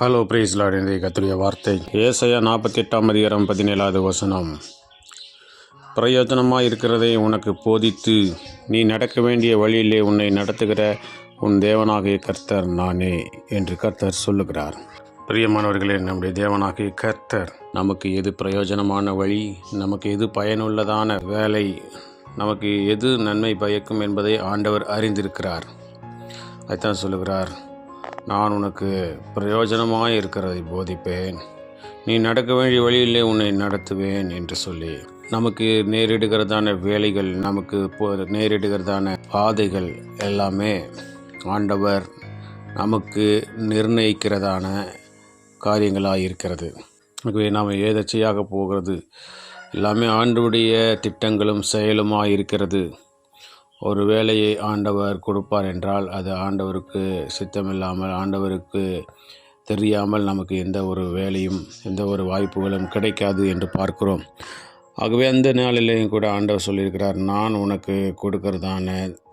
Hello breeze Lord இன்றைய கத்துடைய வார்த்தை. ஏசையா நாற்பத்தி எட்டாம் அதிகாரம் பதினேழாவது வசனம். பிரயோஜனமாக இருக்கிறதை உனக்கு போதித்து நீ நடக்க வேண்டிய வழியிலே உன்னை நடத்துகிற உன் தேவனாகிய கர்த்தர் நானே என்று கர்த்தர் சொல்லுகிறார். பிரியமானவர்களே நம்முடைய தேவனாகிய கர்த்தர் நமக்கு எது பிரயோஜனமான வழி நமக்கு எது பயனுள்ளதான வேலை நமக்கு எது நன்மை பயக்கும் என்பதை ஆண்டவர் அறிந்திருக்கிறார். அதைத்தான் சொல்லுகிறார். நான் உனக்கு பிரயோஜனமாக இருக்கிறதை போதிப்பேன். நீ நடக்க வேண்டிய வழியிலே உன்னை நடத்துவேன் என்று சொல்லி நமக்கு நேரிடுகிறதான வேலைகள் நமக்கு போ நேரிடுகிறதான பாதைகள் எல்லாமே ஆண்டவர் நமக்கு நிர்ணயிக்கிறதான காரியங்களாக இருக்கிறது ஆகவே நாம் ஏதச்சையாக போகிறது. எல்லாமே ஆண்டுடைய திட்டங்களும் செயலுமாக இருக்கிறது ஒரு வேலையை ஆண்டவர் கொடுப்பார் என்றால் அது ஆண்டவருக்கு சித்தமில்லாமல் ஆண்டவருக்கு தெரியாமல் நமக்கு எந்த ஒரு வேலையும் எந்த ஒரு வாய்ப்புகளும் கிடைக்காது என்று பார்க்கிறோம். ஆகவே அந்த நாளிலேயும் கூட ஆண்டவர் சொல்லியிருக்கிறார் நான் உனக்கு கொடுக்கறதான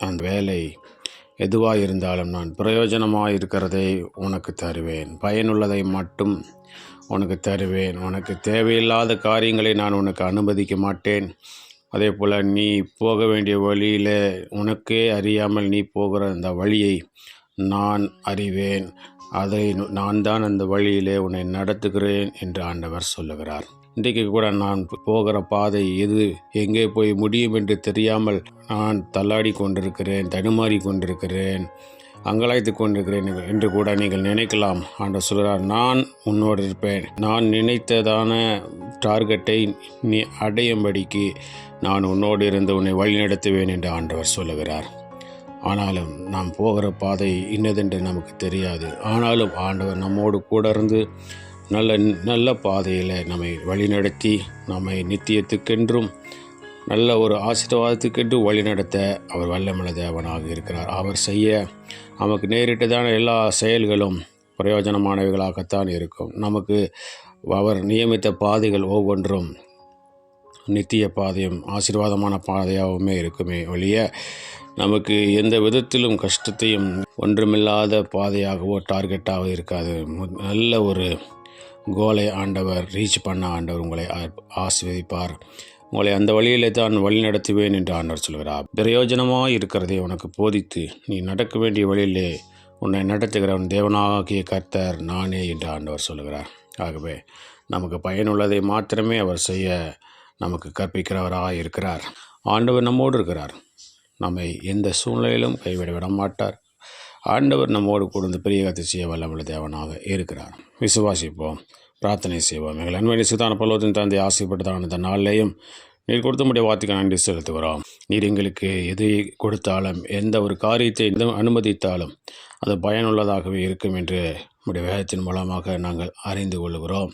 அந்த வேலை எதுவாக இருந்தாலும் நான் பிரயோஜனமாக இருக்கிறதை உனக்கு தருவேன். பயனுள்ளதை மட்டும் உனக்கு தருவேன். உனக்கு தேவையில்லாத காரியங்களை நான் உனக்கு அனுமதிக்க மாட்டேன். அதே போல் நீ போக வேண்டிய வழியில் உனக்கே அறியாமல் நீ போகிற அந்த வழியை நான் அறிவேன். அதை நான் தான் அந்த வழியிலே உன்னை நடத்துகிறேன் என்று ஆண்டவர் சொல்லுகிறார். இன்றைக்கு கூட நான் போகிற பாதை எது? எங்கே போய் முடியும் என்று தெரியாமல் நான் தள்ளாடி கொண்டிருக்கிறேன் தடுமாறி கொண்டிருக்கிறேன் அங்கலாய்த்து கொண்டிருக்கிறேன் என்று கூட நீங்கள் நினைக்கலாம். ஆண்டவர் சொல்கிறார் நான் உன்னோடு இருப்பேன். நான் நினைத்ததான டார்கெட்டை நீ அடையும்படிக்கு நான் உன்னோடு இருந்து உன்னை வழிநடத்துவேன் என்று ஆண்டவர் சொல்லுகிறார். ஆனாலும் நாம் போகிற பாதை இன்னதென்று நமக்கு தெரியாது. ஆனாலும் ஆண்டவர் நம்மோடு கூட இருந்து நல்ல நல்ல பாதையில் நம்மை வழிநடத்தி நம்மை நித்தியத்துக்கென்றும் நல்ல ஒரு ஆசீர்வாதத்துக்கென்று வழிநடத்த அவர் வல்லமல தேவனாக இருக்கிறார். அவர் செய்ய நமக்கு நேரிட்டதான எல்லா செயல்களும் பிரயோஜனமானவைகளாகத்தான் இருக்கும். நமக்கு அவர் நியமித்த பாதைகள் ஒவ்வொன்றும் நித்திய பாதையும் ஆசீர்வாதமான பாதையாகவுமே இருக்குமே ஒழிய நமக்கு எந்த விதத்திலும் கஷ்டத்தையும் ஒன்றுமில்லாத பாதையாகவோ டார்கெட்டாகவோ இருக்காது. நல்ல ஒரு கோலை ஆண்டவர் ரீச் பண்ண ஆண்டவர் உங்களை ஆ- ஆசீர்வதிப்பார். உங்களை அந்த வழியிலே தான் வழி நடத்துவேன் என்று ஆண்டவர் சொல்கிறார் பிரயோஜனமாக இருக்கிறதை உனக்கு போதித்து நீ நடக்க வேண்டிய வழியிலே உன்னை நடத்துகிறவன் தேவனாகிய கர்த்தர் நானே என்று ஆண்டவர் சொல்லுகிறார். ஆகவே நமக்கு பயனுள்ளதை மாத்திரமே அவர் செய்ய நமக்கு கற்பிக்கிறவராக இருக்கிறார். ஆண்டவர் நம்மோடு இருக்கிறார். நம்மை எந்த சூழ்நிலையிலும் கைவிட விட மாட்டார் ஆண்டவர் நம்மோடு கூடந்து பெரிய கத்தை செய்ய வல்லமுள்ள தேவனாக இருக்கிறார். விசுவாசிப்போம். பிரார்த்தனை செய்வோம். எங்கள் அன்பனை சுதான பலவத்தின் தந்தை ஆசைப்பட்டதான இந்த நாளிலேயும் நீர் கொடுத்த முடிய வார்த்தைக்கு நன்றி செலுத்துகிறோம். நீர் எங்களுக்கு எதை கொடுத்தாலும் எந்த ஒரு காரியத்தை எந்த அனுமதித்தாலும் அது பயனுள்ளதாகவே இருக்கும் என்று நம்முடைய வேகத்தின் மூலமாக நாங்கள் அறிந்து கொள்கிறோம்.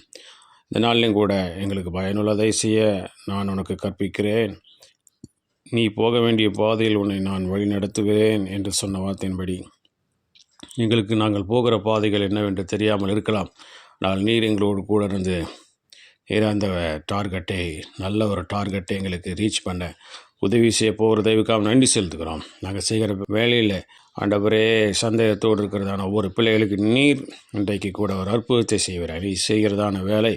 இந்த நாளிலும் கூட எங்களுக்கு பயனுள்ளதை செய்ய நான் உனக்கு கற்பிக்கிறேன். நீ போக வேண்டிய பாதையில் உன்னை நான் வழி நடத்துகிறேன் என்று சொன்ன வார்த்தையின்படி. எங்களுக்கு நாங்கள் போகிற பாதைகள் என்னவென்று தெரியாமல் இருக்கலாம். ஆனால் நீர் எங்களோடு கூட இருந்து நீர் அந்த டார்கெட்டை நல்ல ஒரு டார்கெட்டை எங்களுக்கு ரீச் பண்ண உதவி செய்ய போகிற தெய்வுக்காக நன்றி செலுத்துகிறோம். நாங்கள் செய்கிற வேலையில் ஆண்டவரே சந்தேகத்தோடு இருக்கிறதான ஒவ்வொரு பிள்ளைகளுக்கு நீர் இன்றைக்கு கூட ஒரு அற்புதத்தை செய்கிறார் நீ செய்கிறதான வேலை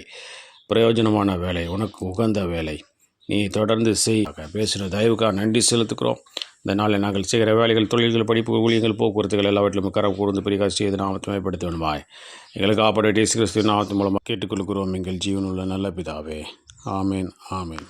பிரயோஜனமான வேலை உனக்கு உகந்த வேலை. நீ தொடர்ந்து செய். பேசுகிற தயவுக்காக நன்றி செலுத்துக்கிறோம் இந்த நாளில் நாங்கள் செய்கிற வேலைகள் தொழில்கள் படிப்பு ஊழியங்கள் போக்குவரத்துகள் எல்லாவற்றிலும் கரம் கூர்ந்து பெரிய செய்து நாமத்தை மேம்படுத்த வேண்டுமாய். எங்களுக்கு ஆப்பட கிறிஸ்து கிறிஸ்துவின் நாமத்தின் மூலமாக கேட்டுக்கொள்கிறோம். எங்கள் ஜீவனுள்ள நல்ல பிதாவே. ஆமேன் ஆமேன்.